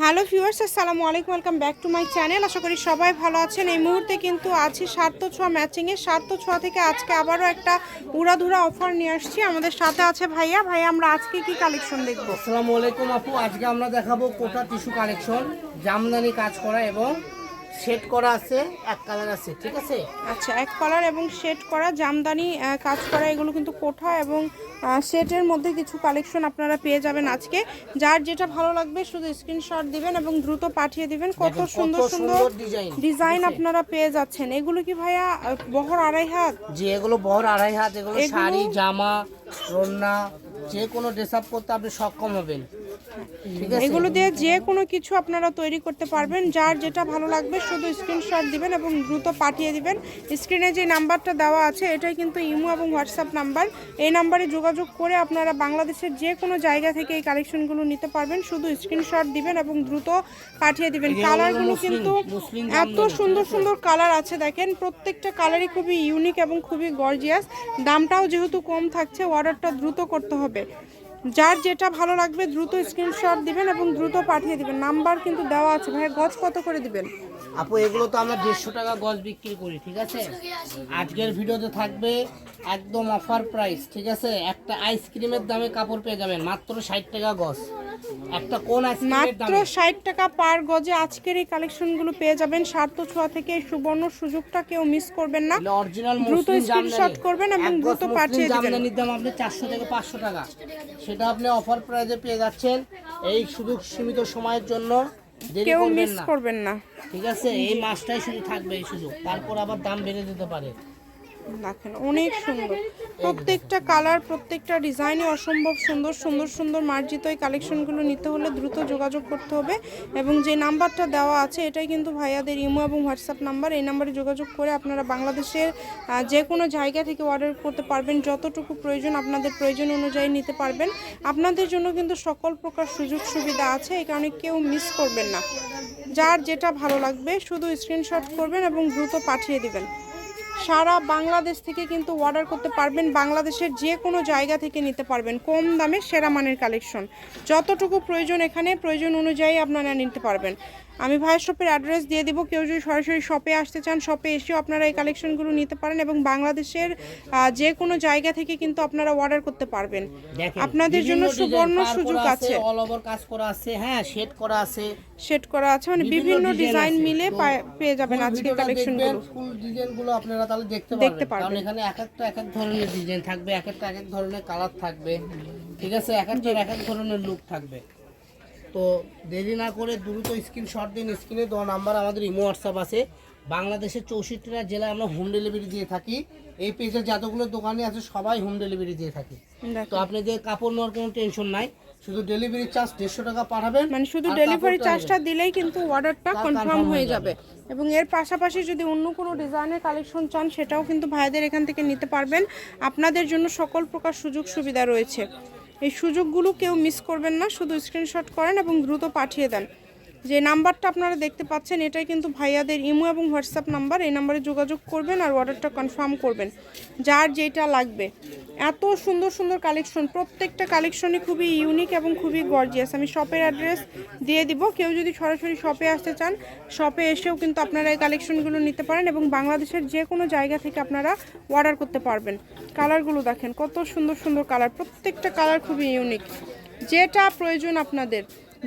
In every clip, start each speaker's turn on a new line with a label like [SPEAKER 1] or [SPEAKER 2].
[SPEAKER 1] Hello viewers, আসসালামু আলাইকুম, welcome back to my channel. আশা করি সবাই ভালো আছেন। এই মুহূর্তে কিন্তু আছি সার্থ ছোঁয়া ম্যাচিংয়ে সার্থ ছোঁয়া থেকে আজকে আবারও একটা উড়াধুরা অফার নিয়ে আসছি। আমাদের সাথে আছে ভাইয়া। ভাইয়া, আমরা আজকে কি কালেকশন দেখব?
[SPEAKER 2] আসসালামু আলাইকুম আপু। আজকে আমরা দেখাবো কোটা টিস্যু কালেকশন জামদানি কাজ করা এবং সেট করা আছে এক কালার আছে ঠিক আছে?
[SPEAKER 1] আচ্ছা এক কালার এবং শেড করা জামদানি কাজ করা এগুলো কিন্তু কোঠা এবং শেডের মধ্যে কিছু কালেকশন আপনারা পেয়ে যাবেন আজকে। যার যেটা ভালো লাগবে শুধু স্ক্রিনশট দিবেন এবং দ্রুত পাঠিয়ে দিবেন। কত সুন্দর সুন্দর
[SPEAKER 2] ডিজাইন
[SPEAKER 1] আপনারা পেয়ে যাচ্ছেন। এগুলো কি ভাইয়া বহর আড়াই হাত?
[SPEAKER 2] যে এগুলো বড় আড়াই হাত এগুলো শাড়ি জামা রন্না যে কোনো ড্রেস আপ করতে আপনি সক্ষম হবেন।
[SPEAKER 1] এগুলো দিয়ে যে কোনো কিছু আপনারা তৈরি করতে পারবেন যার যেটা ভালো লাগবে শুধু স্ক্রিনশট দিবেন এবং দ্রুত পাঠিয়ে দিবেন। স্ক্রিনে যে নাম্বারটা দেওয়া আছে এটাই কিন্তু ইমো এবং হোয়াটসঅ্যাপ নাম্বার। এই নাম্বারে যোগাযোগ করে আপনারা বাংলাদেশের যে কোনো জায়গা থেকে এই কালেকশনগুলো নিতে পারবেন। শুধু স্ক্রিনশট দিবেন এবং দ্রুত পাঠিয়ে দিবেন। কালারগুলো কিন্তু এত সুন্দর সুন্দর কালার আছে দেখেন। প্রত্যেকটা কালারই খুবই ইউনিক এবং খুবই গর্জিয়াস দামটাও যেহেতু কম থাকছে অর্ডারটা দ্রুত করতে হবে। যার যেটা ভালো লাগবে দ্রুত স্ক্রিনশট দিবেন এবং দ্রুত পাঠিয়ে দিবেন। নাম্বার কিন্তু দেওয়া আছে। ভাই গজ কত করে দিবেন?
[SPEAKER 2] আপু, এগুলো তো আমরা দেড়শো টাকা গজ বিক্রি করি, ঠিক আছে? আজকের ভিডিওতে থাকবে একদম অফার প্রাইস ঠিক আছে? একটা আইসক্রিমের দামে কাপড় পেয়ে যাবেন, মাত্র ষাট টাকা গজ। একটা কোন
[SPEAKER 1] মাত্র ষাট টাকা পার গজে আজকের এই কালেকশনগুলো পেয়ে যাবেন। ছোঁয়া থেকে এই সুবর্ণ সুযোগটা কেউ মিস করবেন না। দ্রুত
[SPEAKER 2] জামদানি।
[SPEAKER 1] করবেন এবং দ্রুত পাঠিয়ে দিবেন।
[SPEAKER 2] জামদানির দাম আপনি চারশো থেকে পাঁচশো টাকা। সেটা আপনি অফার প্রাইসে পেয়ে যাচ্ছেন। এই সুযোগ সীমিত সময়ের জন্য
[SPEAKER 1] কেউ মিস করবেন না।
[SPEAKER 2] ঠিক আছে? এই মাসটাই শুধু থাকবে এই সুযোগ। তারপর আবার দাম বেড়ে যেতে পারে।
[SPEAKER 1] দেখেন, অনেক সুন্দর। প্রত্যেকটা কালার, প্রত্যেকটা ডিজাইনই অসম্ভব সুন্দর সুন্দর সুন্দর মার্জিত এই কালেকশনগুলো নিতে হলে দ্রুত যোগাযোগ করতে হবে। এবং যে নাম্বারটা দেওয়া আছে, এটাই কিন্তু ভাইয়াদের ইমো এবং হোয়াটসঅ্যাপ নাম্বার। এই নাম্বারে যোগাযোগ করে আপনারা বাংলাদেশের যে কোনো জায়গা থেকে অর্ডার করতে পারবেন। যতটুকু প্রয়োজন আপনাদের প্রয়োজন অনুযায়ী নিতে পারবেন। আপনাদের জন্য কিন্তু সকল প্রকার সুযোগ সুবিধা আছে, এই কারণে কেউ মিস করবেন না। যার যেটা ভালো লাগবে, শুধু স্ক্রিনশট করবেন এবং দ্রুত পাঠিয়ে দিবেন। সারা বাংলাদেশ থেকে কিন্তু অর্ডার করতে পারবেন। বাংলাদেশের যে কোনো জায়গা থেকে নিতে পারবেন। কম দামে সেরা মানের কালেকশন যতটুকু প্রয়োজন এখানে, প্রয়োজন অনুযায়ী আপনারা নিতে পারবেন। আমি ভাইয়ের শপের অ্যাড্রেস দিয়ে দিব। কেউ যদি সরাসরি শপে আসতে চান শপে এসেও আপনারা এই কালেকশনগুলো নিতে পারেন এবং বাংলাদেশের যে কোনো জায়গা থেকে কিন্তু আপনারা অর্ডার করতে পারবেন। আপনাদের জন্য সুবর্ণ সুযোগ আছে
[SPEAKER 2] অল ওভার কাজ করা আছে হ্যাঁ শেড করা আছে।
[SPEAKER 1] সেট করা আছে মানে
[SPEAKER 2] বিভিন্ন
[SPEAKER 1] ডিজাইন মিলে পেয়ে যাবেন আজকের কালেকশনগুলো
[SPEAKER 2] ফুল ডিজাইনগুলো। আপনারা তাহলে দেখতে পারবেন
[SPEAKER 1] দেখতে
[SPEAKER 2] পারবেন। কারণ এখানে এক একটা এক এক ধরনের ডিজাইন থাকবে এক একটা এক এক ধরনের কালার থাকবে। ঠিক আছে? এক একটা এক এক ধরনের লুক থাকবে। তো দেরি না করে দ্রুত স্ক্রিনশট দিন স্ক্রিনে দেওয়া নাম্বার আমাদের ইমো হোয়াটসঅ্যাপ আছে। বাংলাদেশের চৌষট্টিটা জেলায় আমরা হোম ডেলিভারি দিয়ে থাকি। এই পেজে যতগুলো দোকানে আছে সবাই হোম ডেলিভারি দিয়ে থাকি। তো আপনি যে কাপড় নেওয়ার কোনো টেনশন নাই। শুধু ডেলিভারি চার্জ দেড়শো টাকা পাঠাবেন
[SPEAKER 1] মানে শুধু ডেলিভারি চার্জটা দিলেই কিন্তু অর্ডারটা কনফার্ম হয়ে
[SPEAKER 2] হয়ে
[SPEAKER 1] যাবে। এবং এর পাশাপাশি যদি অন্য কোনো ডিজাইনের কালেকশন চান সেটাও কিন্তু ভাইদের এখান থেকে নিতে পারবেন। আপনাদের জন্য সকল প্রকার সুযোগ সুবিধা রয়েছে। এই সুযোগগুলো কেউ মিস করবেন না, শুধু স্ক্রিনশট করেন এবং দ্রুত পাঠিয়ে দেন। যে নাম্বারটা আপনারা দেখতে পাচ্ছেন, এটাই কিন্তু ভাইয়াদের ইমো এবং হোয়াটসঅ্যাপ নাম্বার। এই নাম্বারে যোগাযোগ করবেন আর অর্ডারটা কনফার্ম করবেন, যার যেটা লাগবে। এত সুন্দর সুন্দর কালেকশন প্রত্যেকটা কালেকশনই খুবই ইউনিক এবং খুবই গর্জিয়াস আমি শপের অ্যাড্রেস দিয়ে দিব। কেউ যদি সরাসরি শপে আসতে চান শপে এসেও কিন্তু আপনারা এই কালেকশনগুলো নিতে পারেন এবং বাংলাদেশের যে কোনো জায়গা থেকে আপনারা অর্ডার করতে পারবেন। কালারগুলো দেখেন, কত সুন্দর সুন্দর কালার প্রত্যেকটা কালার খুবই ইউনিক যেটা প্রয়োজন আপনাদের,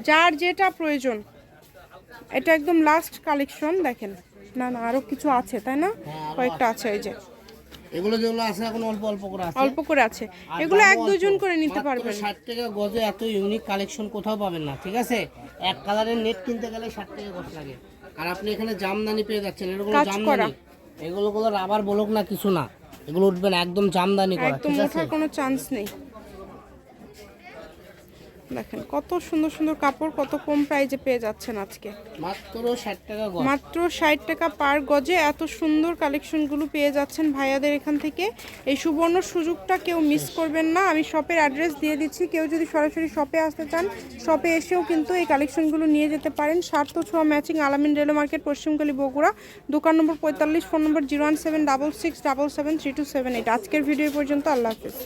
[SPEAKER 1] যার যেটা প্রয়োজন, এটা একদম লাস্ট কালেকশন দেখেন। না না আরও কিছু আছে, তাই না? কয়েকটা আছে, এই যে।
[SPEAKER 2] এগুলো যেগুলো আছে এখন অল্প অল্প করে আছে।
[SPEAKER 1] অল্প করে আছে। এগুলো এক দুজন করে নিতে পারবেন।
[SPEAKER 2] 60 টাকা গজে এত ইউনিক কালেকশন কোথাও পাবেন না ঠিক আছে? এক কালারের নেট কিনতে গেলে 60 টাকা গজ লাগে। আর আপনি এখানে জামদানি পেয়ে যাচ্ছেন এরকম জামদানি। এগুলো গুলো রাবার বলক না কিছু না। এগুলো উঠবে না একদম জামদানি করা
[SPEAKER 1] একদম ওঠার কোনো চান্স নেই। দেখেন কত সুন্দর সুন্দর কাপড় কত কম প্রাইজে পেয়ে যাচ্ছেন আজকে।
[SPEAKER 2] মাত্র 60 টাকা
[SPEAKER 1] মাত্র ষাট টাকা পার গজে এত সুন্দর কালেকশনগুলো পেয়ে যাচ্ছেন ভাইয়াদের এখান থেকে। এই সুবর্ণ সুযোগটা কেউ মিস করবেন না। আমি শপের অ্যাড্রেস দিয়ে দিচ্ছি। কেউ যদি সরাসরি শপে আসতে চান শপে এসেও কিন্তু এই কালেকশনগুলো নিয়ে যেতে পারেন। স্বার্থ ছোঁয়া ম্যাচিং আলামিন রেলওয়ে মার্কেট পশ্চিমকালী বগুড়া। দোকান নম্বর পঁয়তাল্লিশ phone number zero one seven double six double seven three two seven eight. আজকের ভিডিও পর্যন্ত আল্লাহ হাফিজ।